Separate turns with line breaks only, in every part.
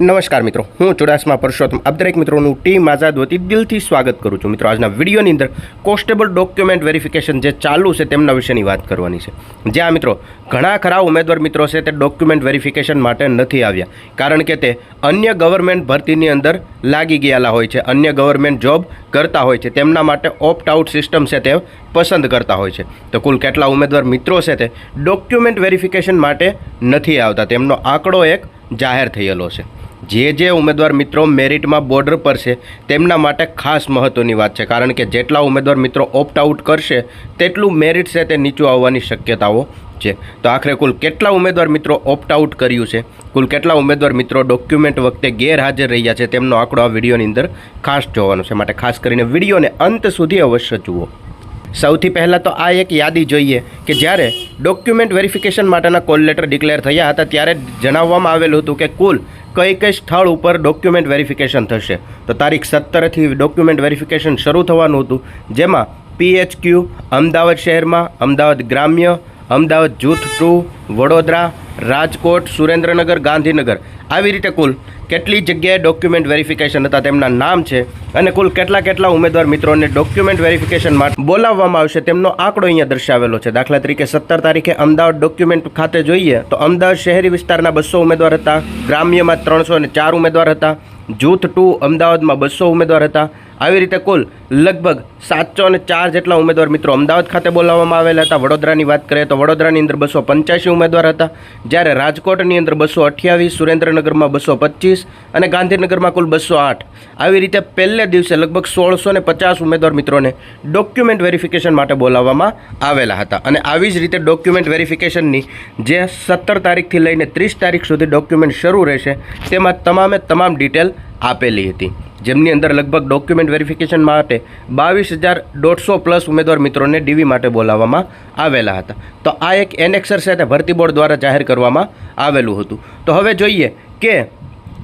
નમસ્કાર મિત્રો, હું ચુડાસમા પરસોત્તમ. આપ દરેક મિત્રોનું ટીમ આઝાદ વતી દિલથી સ્વાગત કરું છું. મિત્રો, આજના વિડીયોની અંદર કોન્સ્ટેબલ ડોક્યુમેન્ટ વેરિફિકેશન જે ચાલુ છે તેમના વિશેની વાત કરવાની છે. જ્યાં મિત્રો, ઘણા ખરા ઉમેદવાર મિત્રો છે તે ડોક્યુમેન્ટ વેરિફિકેશન માટે નથી આવ્યા. કારણ કે તે અન્ય ગવર્મેન્ટ ભરતીની અંદર લાગી ગયેલા હોય છે. અન્ય ગવર્મેન્ટ જોબ કરતા હોય છે. તેમના માટે ઓપ્ટ આઉટ સિસ્ટમ છે તે પસંદ કરતા હોય છે. તો કુલ કેટલા ઉમેદવાર મિત્રો છે તે ડોક્યુમેન્ટ વેરિફિકેશન માટે નથી આવતા. તેમનો આંકડો એક જાહેર થયેલો છે. જે જે ઉમેદવાર મિત્રો મેરિટમાં બોર્ડર પર છે તેમના માટે ખાસ મહત્ત્વની વાત છે. કારણ કે જેટલા ઉમેદવાર મિત્રો ઓપ્ટ આઉટ કરશે, તેટલું મેરિટ છે તે નીચું આવવાની શક્યતાઓ છે. તો આખરે કુલ કેટલા ઉમેદવાર મિત્રો ઓપ્ટ આઉટ કર્યું છે? કુલ કેટલા ઉમેદવાર મિત્રો ડોક્યુમેન્ટ વખતે ગેરહાજર રહ્યા છે? તેમનો આંકડો આ વિડીયોની અંદર ખાસ જોવાનો છે. માટે ખાસ કરીને વિડીયોને અંત સુધી અવશ્ય જુઓ. સૌથી પહેલાં તો આ એક યાદી જોઈએ કે જ્યારે ડોક્યુમેન્ટ વેરિફિકેશન માટેના કોલ લેટર ડિક્લેર થયા હતા, ત્યારે જણાવવામાં આવેલું હતું કે કુલ કઈ કઈ સ્થળ ઉપર ડોક્યુમેન્ટ વેરિફિકેશન થશે. તો તારીખ સત્તરથી ડોક્યુમેન્ટ વેરિફિકેશન શરૂ થવાનું હતું, જેમાં પીએચક્યુ, અમદાવાદ શહેરમાં, અમદાવાદ ગ્રામ્ય અમદાવાદ જૂથ ટુ, વડોદરા, રાજકોટ, સુરેન્દ્રનગર, ગાંધીનગર. આવી રીતે કુલ કેટલી જગ્યાએ ડોક્યુમેન્ટ વેરિફિકેશન હતા તેમના નામ છે અને કુલ કેટલા કેટલા ઉમેદવાર મિત્રોને ડોક્યુમેન્ટ વેરિફિકેશન માટે બોલાવવામાં આવશે તેમનો આંકડો અહીંયા દર્શાવેલો છે. દાખલા તરીકે સત્તર તારીખે અમદાવાદ ડોક્યુમેન્ટ ખાતે જોઈએ તો અમદાવાદ શહેરી વિસ્તારના બસો ઉમેદવાર હતા, ગ્રામ્યમાં ત્રણસો ચાર ઉમેદવાર હતા, જૂથ ટુ અમદાવાદમાં બસો ઉમેદવાર હતા આવી રીતે કુલ લગભગ સાતસો અને ચાર જેટલા ઉમેદવાર મિત્રો અમદાવાદ ખાતે બોલાવવામાં આવેલા હતા. વડોદરાની વાત કરીએ તો વડોદરાની અંદર બસો પંચ્યાસી ઉમેદવાર હતા. જ્યારે રાજકોટની અંદર બસો અઠ્યાવીસ, સુરેન્દ્રનગરમાં બસો પચીસ અને ગાંધીનગરમાં કુલ બસો આઠ. આવી રીતે પહેલે દિવસે લગભગ સોળસો ને પચાસ ઉમેદવાર મિત્રોને ડોક્યુમેન્ટ વેરિફિકેશન માટે બોલાવવામાં આવેલા હતા. અને આવી જ રીતે ડોક્યુમેન્ટ વેરિફિકેશનની જે સત્તર તારીખથી લઈને ત્રીસ તારીખ સુધી ડોક્યુમેન્ટ શરૂ રહેશે, તેમાં તમામે તમામ ડિટેલ આપેલી હતી. જેમની અંદર લગભગ ડોક્યુમેન્ટ વેરિફિકેશન માટે બાવીસ હજાર દોઢસો પ્લસ ઉમેદવાર મિત્રોને ડીવી માટે બોલાવવામાં આવેલા હતા. તો આ એક એનેક્સર સાથે ભરતી બોર્ડ દ્વારા જાહેર કરવામાં આવેલું હતું. તો હવે જોઈએ કે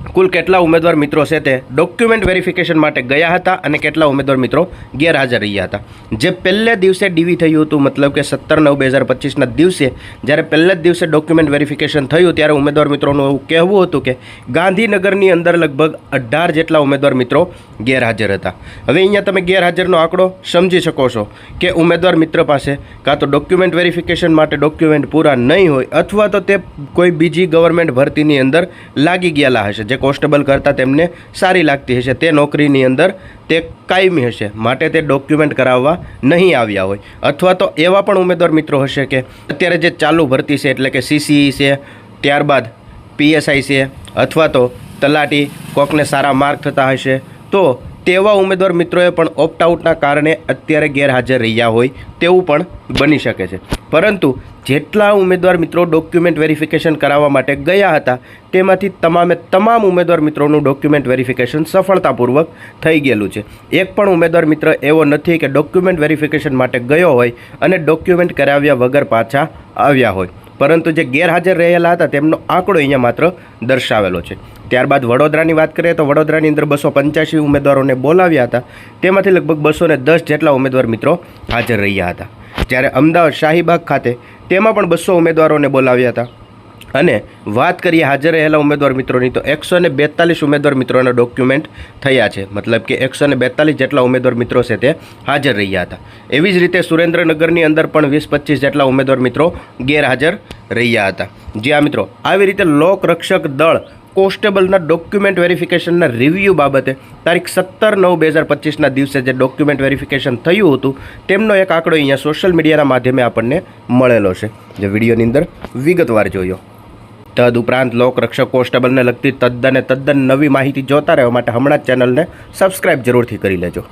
કુલ કેટલા ઉમેદવાર મિત્રો છે તે ડોક્યુમેન્ટ વેરિફિકેશન માટે ગયા હતા અને કેટલા ઉમેદવાર મિત્રો ગેરહાજર રહ્યા હતા. જે પહેલે દિવસે ડીવી થયું હતું, મતલબ કે સત્તર નવ બે હજાર પચીસના દિવસે, જ્યારે પહેલે જ દિવસે ડોક્યુમેન્ટ વેરિફિકેશન થયું, ત્યારે ઉમેદવાર મિત્રોનું એવું કહેવું હતું કે ગાંધીનગરની અંદર લગભગ અઢાર જેટલા ઉમેદવાર મિત્રો ગેરહાજર હતા. હવે અહીંયા તમે ગેરહાજરનો આંકડો સમજી શકો છો કે ઉમેદવાર મિત્ર પાસે કાં તો ડોક્યુમેન્ટ વેરિફિકેશન માટે ડોક્યુમેન્ટ પૂરા નહીં હોય, અથવા તો તે કોઈ બીજી ગવર્મેન્ટ ભરતીની અંદર લાગી ગયેલા હશે. જે કોન્સ્ટેબલ કરતાં તેમને સારી લાગતી હશે. તે નોકરીની અંદર તે કાયમી હશે. માટે તે ડોક્યુમેન્ટ કરાવવા નહીં આવ્યા હોય. અથવા તો એવા પણ ઉમેદવાર મિત્રો હશે કે અત્યારે જે ચાલુ ભરતી છે, એટલે કે સીસીઈ છે, ત્યારબાદ પીએસઆઈ છે, અથવા તો તલાટી કોકને સારા માર્ક થતા હશે, તો તેવા ઉમેદવાર મિત્રોએ પણ ઓપ્ટ આઉટના કારણે અત્યારે ગેરહાજર રહ્યા હોય તેવું પણ બની શકે છે. પરંતુ જેટલા ઉમેદવાર મિત્રો ડોક્યુમેન્ટ વેરિફિકેશન કરાવવા માટે ગયા હતા, તેમાંથી તમામે તમામ ઉમેદવાર મિત્રોનું ડોક્યુમેન્ટ વેરિફિકેશન સફળતાપૂર્વક થઈ ગયેલું છે. એક પણ ઉમેદવાર મિત્ર એવો નથી કે ડોક્યુમેન્ટ વેરિફિકેશન માટે ગયો હોય અને ડોક્યુમેન્ટ કરાવ્યા વગર પાછા આવ્યા હોય. પરંતુ જે ગેરહાજર રહેલા હતા તેમનો આંકડો અહીંયા માત્ર દર્શાવેલો છે. ત્યારબાદ વડોદરાની વાત કરીએ તો વડોદરાની અંદર બસો પંચ્યાસી ઉમેદવારોને બોલાવ્યા હતા. તેમાંથી લગભગ બસો ને દસ જેટલા ઉમેદવાર મિત્રો હાજર રહ્યા હતા. જ્યારે અમદાવાદ શાહીબાગ ખાતે તેમાં પણ બસો ઉમેદવારોને બોલાવ્યા હતા. અને વાત કરીએ હાજર રહેલા ઉમેદવાર મિત્રોની, તો એકસો ને બેતાલીસ ઉમેદવાર મિત્રોના ડોક્યુમેન્ટ થયા છે. મતલબ કે એકસો ને બેતાલીસ જેટલા ઉમેદવાર મિત્રો છે તે હાજર રહ્યા હતા. એવી જ રીતે સુરેન્દ્રનગરની અંદર પણ વીસ પચીસ જેટલા ઉમેદવાર મિત્રો ગેરહાજર રહ્યા હતા. જ્યાં મિત્રો, આવી રીતે લોકરક્ષક દળ કોન્સ્ટેબલના ડોક્યુમેન્ટ વેરિફિકેશનના રિવ્યૂ બાબતે તારીખ સત્તર નવ બે હજાર પચીસના દિવસે જે ડોક્યુમેન્ટ વેરિફિકેશન થયું હતું, તેમનો એક આંકડો અહીંયા સોશિયલ મીડિયાના માધ્યમે આપણને મળેલો છે. જે વિડીયોની અંદર વિગતવાર જોયો. તદ ઉપરાંત લોકરક્ષક કોન્સ્ટેબલને લગતી તદ્દન તદ્દન નવી માહિતી જોતા રહેવા માટે હમણાં જ ચેનલને સબસ્ક્રાઇબ જરૂરથી કરી લેજો.